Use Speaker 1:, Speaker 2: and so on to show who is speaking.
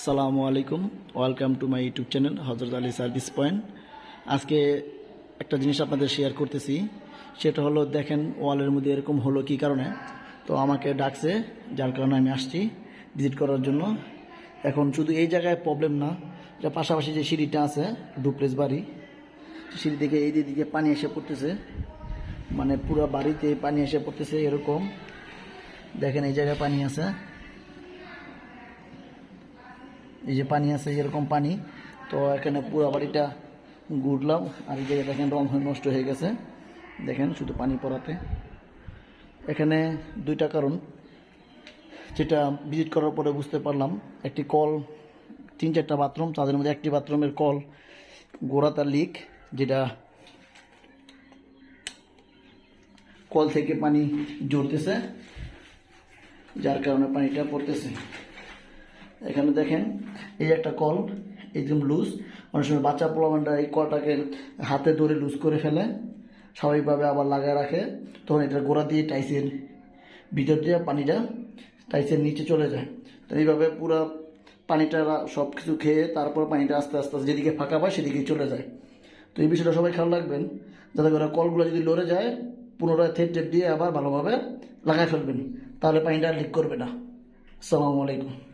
Speaker 1: আসসালামু আলাইকুম। Welcome to my YouTube channel Hazrat Ali service point আজকে একটা জিনিস আপনাদের শেয়ার করতেছি, সেটা হলো দেখেন ওয়ালের মধ্যে এরকম হলো কি কারণে? তো আমাকে ডাকছে, যার কারণে আমি আসছি ভিজিট করার জন্য। এখন শুধু এই জায়গায় প্রবলেম না, এটা পাশাপাশি যে সিঁড়িটা আছে ডুপ্লেস বাড়ি, সিঁড়ি থেকে এই দিকে পানি এসে পড়তেছে মানে পুরো বাড়িতে পানি এসে পড়তেছে এরকম। দেখেন এই জায়গায় পানি আছে। যে পানি আছে, এরকম পানি। তো এখানে পুরো বাড়িটা ঘুরলাম। আর এই জায়গায় দেখেন রং হয়ে নষ্ট হয়ে গেছে। দেখেন শুধু পানি পড়াতে। এখানে দুইটা কারণ, যেটা ভিজিট করার পরে বুঝতে পারলাম। একটি কল, তিন চারটা বাথরুম, তাদের মধ্যে একটি বাথরুমের কল গোড়াতার লিক যেটা কল থেকে পানি জড়তেছে যার কারণে পানিটা পড়তেছে। এখানে দেখেন এই একটা কল একদম লুজ, অনেক সময় বাচ্চা পোলামানরা এই কলটাকে হাতে ধরে লুজ করে ফেলে, স্বাভাবিকভাবে আবার লাগায় রাখে, তখন এটা গোড়া দিয়ে টাইসের ভিতর দিয়ে পানিটা টাইসের নিচে চলে যায়। তো এইভাবে পুরো পানিটা সব কিছু খেয়ে তারপর পানিটা আস্তে আস্তে যেদিকে ফাঁকা পায় সেদিকে চলে যায়। তো এই বিষয়টা সবাই খেয়াল রাখবেন, যাতে করে কলগুলো যদি লড়ে যায়, পুনরায় থেট টেপ দিয়ে আবার ভালোভাবে লাগাই ফেলবেন, তাহলে পানিটা লিক করবে না। আসসালামু আলাইকুম।